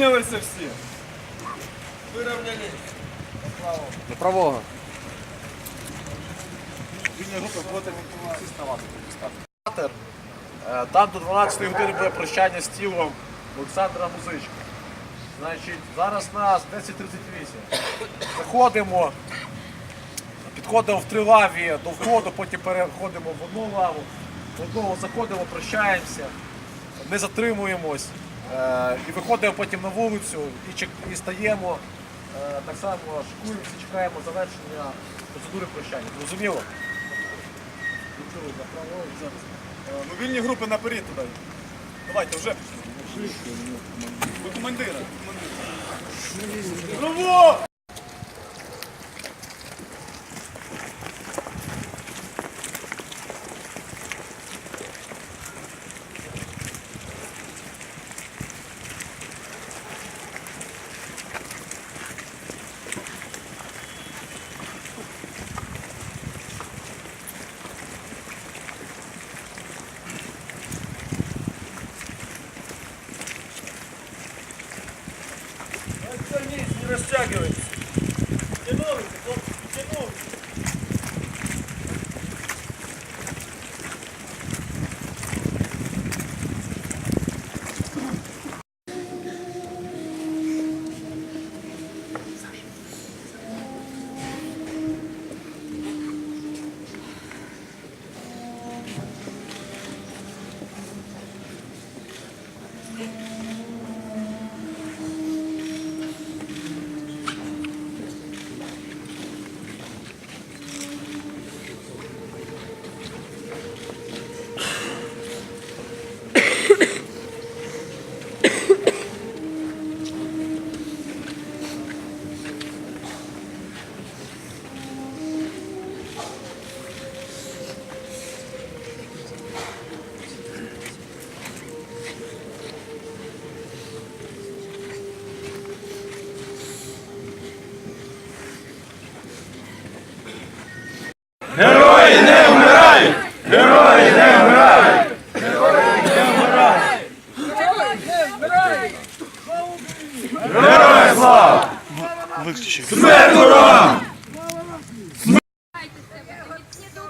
Вирівнялися всі. До правого. Вільні групи будете всі ставати. Е, Там до 12 години буде прощання з тілом Олександра Музичка. Значить, зараз нас 10.38. Заходимо, підходимо в три лаві до входу, потім переходимо в одну лаву, в одного заходимо, прощаємося, не затримуємось. Е, І виходимо потім на вулицю і, стаємо, е, так само шикуємося, чекаємо завершення процедури прощання. Зрозуміло? Мобільні Ну, вільні групи наперед туди. Давайте вже. До командира. Браво! Не растягивайтесь. Тянулся, хлопцы, Герої не вмирають! Герої не вмирають! Герої не вмирають! Героям слава! Смерть ворогам! Смерть! Ніхто